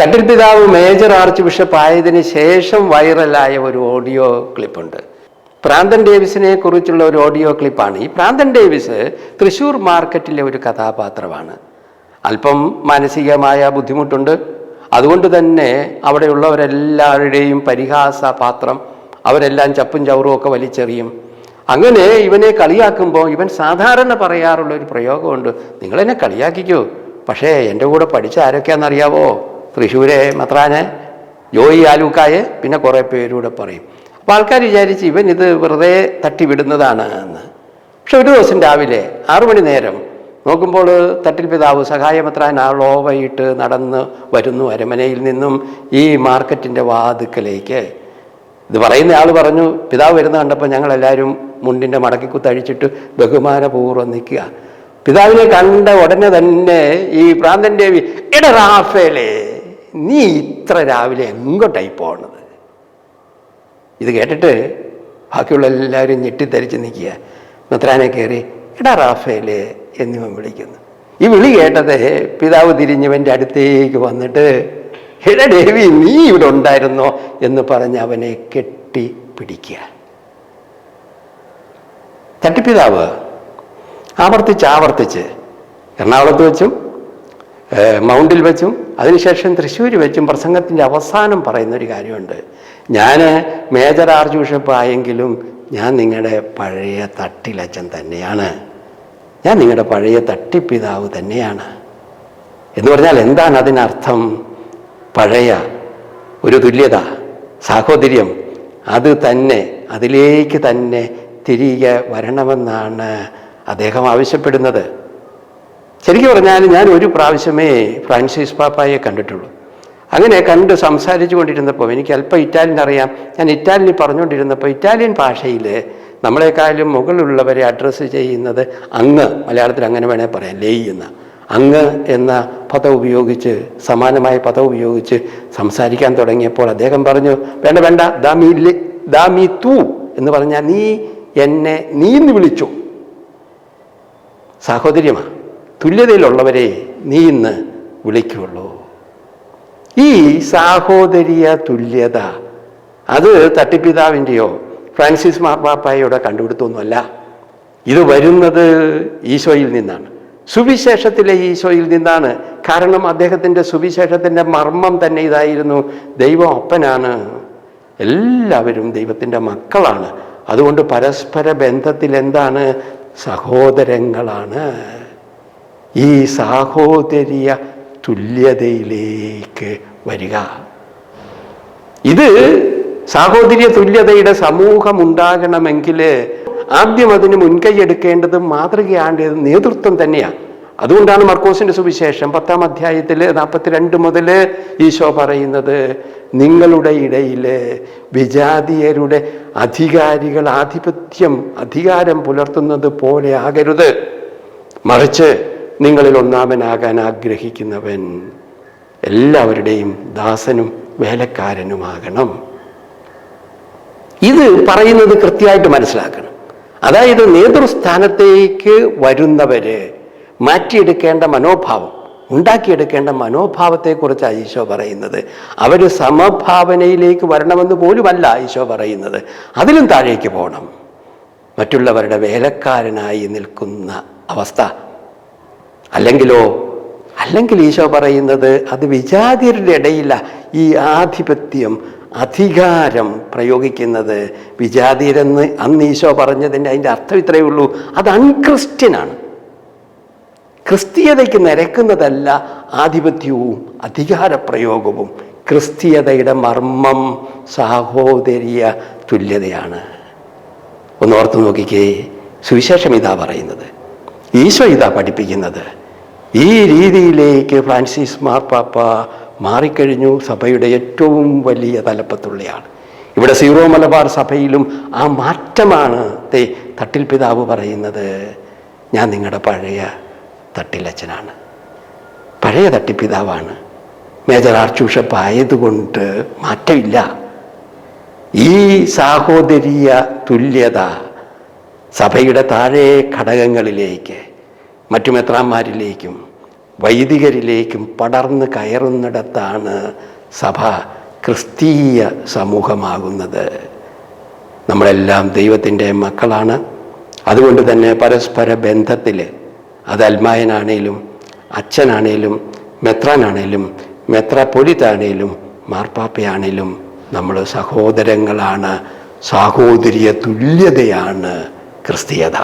തട്ടിൽ പിതാവ് major arch bishop ആയതിനു ശേഷം വൈറലായ ഒരു ഓഡിയോ ക്ലിപ്പുണ്ട്. പ്രാന്തൻ ഡേവിസിനെ കുറിച്ചുള്ള ഒരു ഓഡിയോ ക്ലിപ്പാണ്. ഈ പ്രാന്തൻ ഡേവിസ് തൃശ്ശൂർ മാർക്കറ്റിലെ ഒരു കഥാപാത്രമാണ്. അല്പം മാനസികമായ ബുദ്ധിമുട്ടുണ്ട്. അതുകൊണ്ട് തന്നെ അവിടെയുള്ളവരെല്ലാവരുടെയും പരിഹാസ പാത്രം അവരെല്ലാം ചപ്പും ചവറും ഒക്കെ വലിച്ചെറിയും. അങ്ങനെ ഇവനെ കളിയാക്കുമ്പോൾ ഇവൻ സാധാരണ പറയാറുള്ള ഒരു പ്രയോഗമുണ്ട്. നിങ്ങളെന്നെ കളിയാക്കിക്കൂ. പക്ഷേ എന്റെ കൂടെ പഠിച്ച ആരൊക്കെയാണെന്നറിയാവോ? തൃശ്ശൂരെ മത്രാനെ ജോയി ആലൂക്കായെ പിന്നെ കുറേ പേരൂടെ പറയും. അപ്പോൾ ആൾക്കാർ വിചാരിച്ച് ഇവൻ ഇത് വെറുതെ തട്ടിവിടുന്നതാണ് എന്ന്. പക്ഷെ ഒരു ദിവസം രാവിലെ മണി നേരം നോക്കുമ്പോൾ തട്ടിൽ പിതാവ് ലോവയിട്ട് നടന്ന് വരുന്നു അരമനയിൽ നിന്നും ഈ മാർക്കറ്റിന്റെ വാതുക്കലേക്ക്. ഇത് പറയുന്ന ആൾ പറഞ്ഞു പിതാവ് വരുന്ന കണ്ടപ്പോൾ ഞങ്ങളെല്ലാവരും മുണ്ടിന്റെ മടക്കിക്കുത്തഴിച്ചിട്ട് ബഹുമാനപൂർവം നിൽക്കുക. പിതാവിനെ കണ്ട ഉടനെ തന്നെ ഈ പ്രാന്തൻ ദേവി എടാ റാഫേലേ നീ ഇത്ര രാവിലെ എങ്ങോട്ടായി പോകണത് ഇത് കേട്ടിട്ട് ബാക്കിയുള്ള എല്ലാവരും ഞെട്ടിത്തരിച്ച് നിൽക്കുക. മെത്രാനെ കയറി എടാ റാഫേലേ എന്നിവൻ വിളിക്കുന്നു. ഈ വിളി കേട്ടത് പിതാവ് തിരിഞ്ഞവന്റെ അടുത്തേക്ക് വന്നിട്ട് എടാ ദേവി നീ ഇവിടെ ഉണ്ടായിരുന്നോ? എന്ന് പറഞ്ഞ് അവനെ കെട്ടി പിടിക്കുക തട്ടിപ്പിതാവ് ആവർത്തിച്ച് ആവർത്തിച്ച് എറണാകുളത്ത് വെച്ചും മൗണ്ടിൽ വെച്ചും അതിനുശേഷം തൃശ്ശൂർ വെച്ചും പ്രസംഗത്തിന്റെ അവസാനം പറയുന്നൊരു കാര്യമുണ്ട്. ഞാൻ മേജർ ആർച്ച് ബിഷപ്പ് ആയെങ്കിലും ഞാൻ നിങ്ങളുടെ പഴയ തട്ടിലച്ചൻ തന്നെയാണ്. ഞാൻ നിങ്ങളുടെ പഴയ തട്ടിപ്പിതാവ് തന്നെയാണ്. എന്ന് പറഞ്ഞാൽ എന്താണ് അതിനർത്ഥം? പഴയ ഒരു തുല്യത സാഹോദര്യം അത് തന്നെ അതിലേക്ക് തന്നെ തിരികെ വരണമെന്നാണ് അദ്ദേഹം ആവശ്യപ്പെടുന്നത്. ശരിക്കും പറഞ്ഞാൽ ഞാൻ ഒരു പ്രാവശ്യമേ ഫ്രാൻസിസ് പാപ്പായെ കണ്ടിട്ടുള്ളൂ. അങ്ങനെ കണ്ട് സംസാരിച്ചു കൊണ്ടിരുന്നപ്പോൾ എനിക്ക് അല്പം ഇറ്റാലിയൻ അറിയാം. ഞാൻ ഇറ്റാലിയൻ പറഞ്ഞുകൊണ്ടിരുന്നപ്പോൾ ഇറ്റാലിയൻ ഭാഷയിൽ നമ്മളെക്കാളും മുകളിലുള്ളവരെ അഡ്രസ്സ് ചെയ്യുന്നത് അങ്ങ് മലയാളത്തിൽ അങ്ങനെ വേണേൽ പറയാം ലേ എന്ന. അങ്ങ് എന്ന പദം ഉപയോഗിച്ച് സമാനമായ പദം ഉപയോഗിച്ച് സംസാരിക്കാൻ തുടങ്ങിയപ്പോൾ അദ്ദേഹം പറഞ്ഞു വേണ്ട വേണ്ട ദാമി ദാമി തൂ എന്ന് പറഞ്ഞാൽ നീ എന്നെ നീ എന്ന് വിളിച്ചു. സാഹോദര്യമാണ് തുല്യതയിലുള്ളവരെ നീ ഇന്ന് വിളിക്കുള്ളൂ. ഈ സാഹോദര്യ തുല്യത അത് തട്ടിപ്പിതാവിന്റെയോ ഫ്രാൻസിസ് മാർപ്പാപ്പായുടെ കണ്ടുപിടുത്തൊന്നുമല്ല ഇത് വരുന്നത് ഈശോയിൽ നിന്നാണ്. സുവിശേഷത്തിലെ ഈശോയിൽ നിന്നാണ്. കാരണം അദ്ദേഹത്തിന്റെ സുവിശേഷത്തിന്റെ മർമ്മം തന്നെ ഇതായിരുന്നു. ദൈവം ഒപ്പനാണ് എല്ലാവരും ദൈവത്തിന്റെ മക്കളാണ്. അതുകൊണ്ട് പരസ്പര ബന്ധത്തിൽ എന്താണ് സഹോദരങ്ങളാണ്. ഈ സാഹോദര്യ തുല്യതയിലേക്ക് വരിക. ഇത് സാഹോദര്യ തുല്യതയുടെ സമൂഹം ഉണ്ടാകണമെങ്കിൽ ആദ്യം അതിന് മുൻകൈ എടുക്കേണ്ടത് മാതൃകയാണ്ടത് നേതൃത്വം തന്നെയാണ് അതുകൊണ്ടാണ് മർക്കോസിന്റെ സുവിശേഷം പത്താം അധ്യായത്തിൽ നാൽപ്പത്തിരണ്ട് മുതൽ ഈശോ പറയുന്നത് നിങ്ങളുടെ ഇടയിൽ വിജാതീയരുടെ അധികാരികൾ ആധിപത്യം അധികാരം പുലർത്തുന്നത് പോലെ ആകരുത്. മറിച്ച് നിങ്ങളിൽ ഒന്നാമനാകാൻ ആഗ്രഹിക്കുന്നവൻ എല്ലാവരുടെയും ദാസനും വേലക്കാരനുമാകണം. ഇത് പറയുന്നത് കൃത്യമായിട്ട് മനസ്സിലാക്കണം. അതായത് നേതൃസ്ഥാനത്തേക്ക് വരുന്നവര് മാറ്റിയെടുക്കേണ്ട മനോഭാവം ഉണ്ടാക്കിയെടുക്കേണ്ട മനോഭാവത്തെക്കുറിച്ച് ഈശോ പറയുന്നത്. അവർ സമഭാവനയിലേക്ക് വരണമെന്ന് പോലുമല്ല ഈശോ പറയുന്നത്. അതിലും താഴേക്ക് പോകണം. മറ്റുള്ളവരുടെ വേലക്കാരനായി നിൽക്കുന്ന അവസ്ഥ അല്ലെങ്കിലോ? അല്ലെങ്കിൽ ഈശോ പറയുന്നത് അത് വിജാതിയരുടെ ഇടയില്ല ഈ ആധിപത്യം അധികാരം പ്രയോഗിക്കുന്നത്. വിജാതിയരെന്ന് അന്ന് ഈശോ പറഞ്ഞതിന്റെ അതിന്റെ അർത്ഥം ഇത്രയേ ഉള്ളൂ. അത് അൺക്രിസ്ത്യനാണ്. ക്രിസ്തീയതയ്ക്ക് നിരക്കുന്നതല്ല ആധിപത്യവും അധികാരപ്രയോഗവും. ക്രിസ്തീയതയുടെ മർമ്മം സാഹോദര്യ തുല്യതയാണ്. ഒന്ന് ഓർത്ത് നോക്കിക്കേ. സുവിശേഷം ഇതാ പറയുന്നത്. ഈശോ ഇതാ പഠിപ്പിക്കുന്നത്. ഈ രീതിയിലേക്ക് ഫ്രാൻസിസ് മാർപ്പാപ്പ മാറിക്കഴിഞ്ഞു. സഭയുടെ ഏറ്റവും വലിയ തലപ്പത്തുള്ളയാണ്. ഇവിടെ സീറോ മലബാർ സഭയിലും ആ മാറ്റമാണ് തട്ടിൽ പിതാവ് പറയുന്നത്. ഞാൻ നിങ്ങളുടെ പഴയ തട്ടിലച്ഛനാണ് പഴയ തട്ടിപ്പിതാവാണ്. മേജർ ആർച്ച് മാറ്റമില്ല. ഈ സാഹോദര്യ തുല്യത സഭയുടെ താഴെ ഘടകങ്ങളിലേക്ക് മറ്റു മെത്രാന്മാരിലേക്കും വൈദികരിലേക്കും പടർന്ന് കയറുന്നിടത്താണ് സഭ ക്രിസ്തീയ സമൂഹമാകുന്നത്. നമ്മളെല്ലാം ദൈവത്തിന്റെ മക്കളാണ്. അതുകൊണ്ട് തന്നെ പരസ്പര ബന്ധത്തിൽ അത് അൽമായനാണേലും അച്ഛനാണേലും മെത്രാനാണേലും മെത്രാപ്പൊലിത്താണേലും മാർപ്പാപ്പയാണേലും നമ്മൾ സഹോദരങ്ങളാണ് സാഹോദര്യ തുല്യതയാണ് ക്രിസ്തീയത.